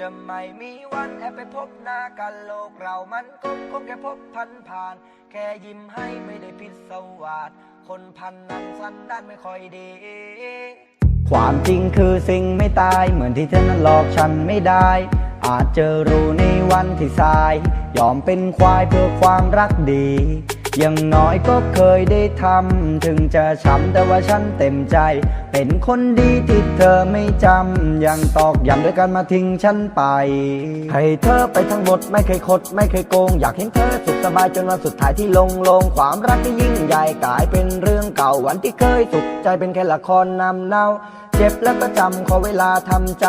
จะไม่มีวันแอบไปพบหน้ากันโลกเรามันคงคงแค่พบพันผ่าน แค่ยิ้มให้ไม่ได้พิศวาสคนพันนั้นสันด้านไม่ค่อยดี ความจริงคือสิ่งไม่ตาย เหมือนที่เธอนั้นหลอกฉันไม่ได้ อาจเจอรู้ในวันที่สาย ยอมเป็นควายเพื่อความรักดี ย่างน้อยก็เคยได้ทำ ถึงจะช้ำแต่ว่าฉันเต็มใจ เป็นคนดีที่เธอไม่จำ ยังตอกย้ำด้วยการมาทิ้งฉันไป ให้เธอไปทั้งหมดไม่เคยคด ไม่เคยโกง อยากเห็นเธอสุขสบายจนวันสุดท้ายที่ลงลง ความรักที่ยิ่งใหญ่กลายเป็นเรื่องเก่าวันที่เคยสุขใจเป็นแค่ละครนำเนา เจ็บแล้วก็จำขอเวลาทำใจ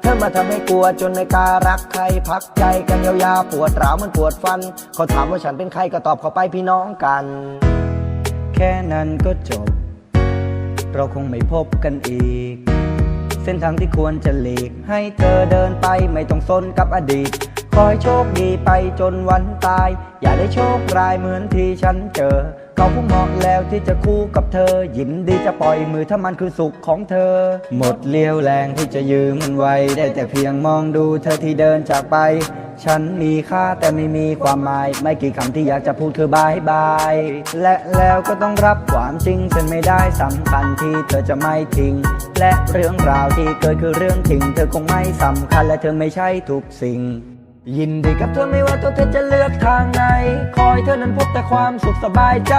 เธอมาทำให้กลัวจนในกล้ารักใครพักใจกันยาวๆปวดร้าวมันปวดฟัน เขาถามว่าฉันเป็นใครก็ตอบเขาไปพี่น้องกัน แค่นั้นก็จบ เราคงไม่พบกันอีก เส้นทางที่ควรจะหลีก ให้เธอเดินไปไม่ต้องสนกับอดีต คอยโชคดีไปจนวันตาย อย่าได้โชคร้ายเหมือนที่ฉันเจอ เขาผู้เหมาะแล้วที่จะคู่กับเธอ ยินดีจะปล่อยมือถ้ามันคือสุขของเธอ หมดเลี้ยวแรงที่จะยืมมันไว้ ได้แต่เพียงมองดูเธอที่เดินจากไป ฉันมีค่าแต่ไม่มีความหมาย ไม่กี่คำที่อยากจะพูดคือบายบาย และแล้วก็ต้องรับความจริงฉันไม่ได้สำคัญที่เธอจะไม่ทิ้ง และเรื่องราวที่เกิดคือเรื่องจริง เธอคงไม่สำคัญและเธอไม่ใช่ทุกสิ่ง ยินดีกับเธอไม่ว่าตัวเธอจะเลือกทางไหน อยเธอนั้นพบแต่ความสุขสบายใจ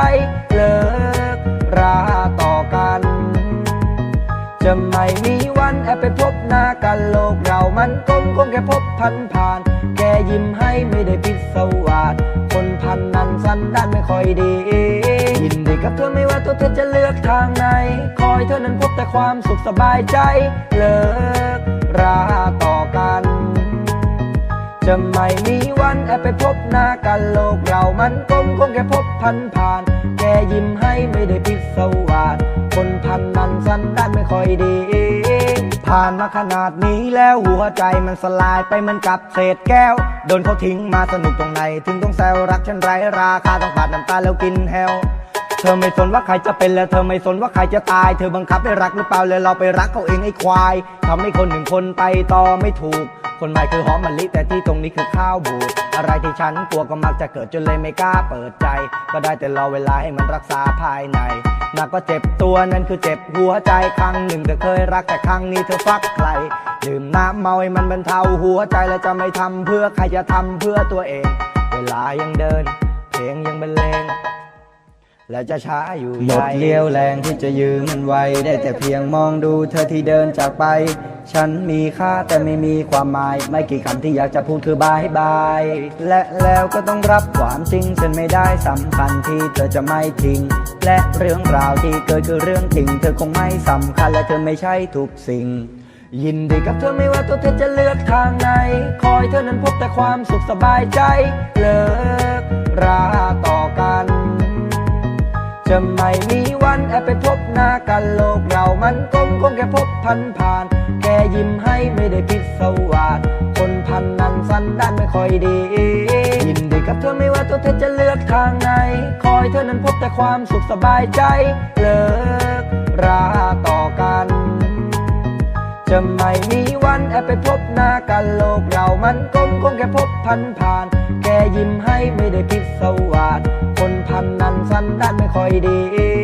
เลิกราต่อกัน จะไม่มีวันแอบไปพบหน้ากันโลกเรามันคงคงแค่พบพันผ่าน แค่ยิ้มให้ไม่ได้พิศวาสคนพันนั้นสันด้านไม่ค่อยดียินดีกับเธอไม่ว่าตัวเธอจะเลือกทางไหนคอยเธอนั้นพบแต่ความสุขสบายใจ เลิก จะไม่มีวันแอบไปพบหน้ากันโลกเรามันคงคงแค่พบพันผ่านแค่ยิ้มให้ไม่ได้พิศวาสคนพันนั้นสันดานไม่ค่อยดี ผ่านมาขนาดนี้แล้วหัวใจมันสลายไปเหมือนกับเศษแก้ว โดนเขาทิ้งมาสนุกตรงไหน ถึงต้องแซวรักฉันไร้ราคาต้องปาดน้ำตาแล้วกินแฮวเธอไม่สนว่าใครจะเป็นและเธอไม่สนว่าใครจะตาย เธอบังคับให้รักหรือเปล่าเลยเราไปรักเขาเองไอ้ควายทำให้คนหนึ่งคนไปต่อไม่ถูก คนใหม่คือหอมมะลิแต่ที่ตรงนี้คือข้าวบูดอะไรที่ฉันกลัวก็มักจะเกิดจนเลยไม่กล้าเปิดใจ ก็ได้แต่รอเวลาให้มันรักษาภายในหนักก็เจ็บตัวนั้นคือเจ็บหัวใจครั้งหนึ่งเธอเคยรักแต่ครั้งนี้เธอฟักใครดื่มน้ำเมาให้มันบรรเทาหัวใจและจะไม่ทำเพื่อใครจะทำเพื่อตัวเอง เวลายังเดิน เพลงยังบรรเลง และจะช้าอยู่หมดเลี้ยวแรงที่จะยืมมันไว้ ได้แต่เพียงมองดูเธอที่เดินจากไป ฉันมีค่าแต่ไม่มีความหมาย ไม่กี่คำที่อยากจะพูดคือบายบาย และแล้วก็ต้องรับความจริงฉันไม่ได้สำคัญที่เธอจะไม่ทิ้ง และเรื่องราวที่เกิดคือเรื่องจริง เธอคงไม่สำคัญและเธอไม่ใช่ทุกสิ่ง ยินดีกับเธอไม่ว่าตัวเธอจะเลือกทางไหน คอยเธอนั้นพบแต่ความสุขสบายใจ เลิกราต่อกัน จะไม่มีวันแอบไปพบหน้ากันโลกเรามันคงคงแค่พบพันผ่าน แค่ยิ้มให้ไม่ได้พิศวาสคนพันนั้นสันดานไม่ค่อยดี ยินดีกับเธอไม่ว่าตัวเธอจะเลือกทางไหน คอยเธอนั้นพบแต่ความสุขสบายใจ เลิกราต่อกัน จะไม่มีวันแอบไปพบหน้ากันโลกเรามันคงคงแค่พบพันผ่าน แค่ยิ้มให้ไม่ได้พิศวาส อยดี